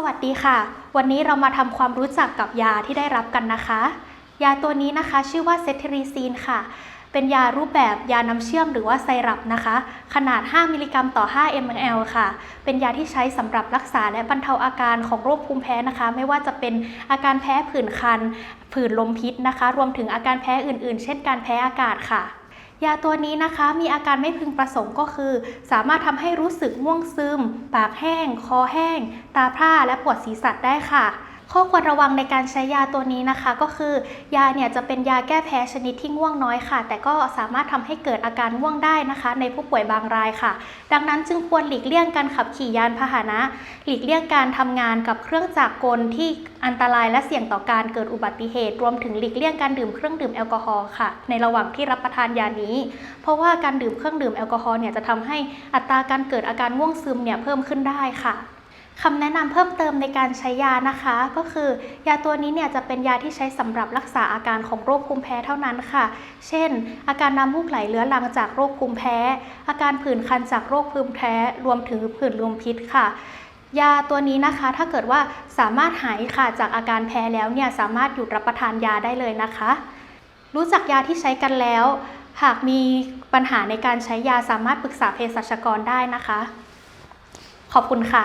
สวัสดีค่ะ วันนี้เรามาทำความรู้จักกับยาที่ได้รับกันนะคะ ยาตัวนี้นะคะชื่อว่าเซทริซีนค่ะ เป็นยารูปแบบยาน้ำเชื่อมหรือว่าไซรัปนะคะ ขนาด 5 มิลลิกรัมต่อ 5 ml ค่ะ เป็นยาที่ใช้สำหรับรักษาและบรรเทาอาการของโรคภูมิแพ้นะคะ ไม่ว่าจะเป็นอาการแพ้ผื่นคัน ผื่นลมพิษนะคะ รวมถึงอาการแพ้อื่น ๆ เช่นการแพ้อากาศค่ะ ยาตัวนี้นะคะมีอาการไม่พึงประสงค์ก็คือ สามารถทำให้รู้สึกง่วงซึม ปากแห้ง คอแห้ง ตาพร่าและปวดศีรษะได้ค่ะ ข้อควรระวังในการใช้ยาตัวนี้นะคะ ก็คือยาเนี่ยจะเป็นยาแก้แพ้ชนิดที่ง่วงน้อยค่ะ แต่ก็สามารถทำให้เกิดอาการง่วงได้นะคะ ในผู้ป่วยบางรายค่ะ ดังนั้นจึงควรหลีกเลี่ยงการขับขี่ยานพาหนะ หลีกเลี่ยงการทำงานกับเครื่องจักรกลที่อันตรายและเสี่ยงต่อการเกิดอุบัติเหตุ รวมถึงหลีกเลี่ยงการดื่มเครื่องดื่มแอลกอฮอล์ค่ะ ในระหว่างที่รับประทานยานี้ เพราะว่าการดื่มเครื่องดื่มแอลกอฮอล์เนี่ยจะทำให้อัตราการเกิดอาการง่วงซึมเนี่ยเพิ่มขึ้นได้ค่ะ คำแนะนำเพิ่มเติมในการใช้ยานะคะ ก็คือยาตัวนี้เนี่ยจะเป็นยาที่ใช้สำหรับรักษาอาการของโรคภูมิแพ้เท่านั้นค่ะ เช่น อาการน้ำมูกไหลเรื้อรังจากโรคภูมิแพ้ อาการผื่นคันจากโรคภูมิแพ้ รวมถึงผื่นลมพิษค่ะยาตัวนี้นะคะถ้าเกิดว่าสามารถหายค่ะจากอาการแพ้แล้วเนี่ยสามารถหยุดรับประทานยาได้เลยนะคะ รู้จักยาที่ใช้กันแล้ว หากมีปัญหาในการใช้ยาสามารถปรึกษาเภสัชกรได้นะคะ ขอบคุณค่ะ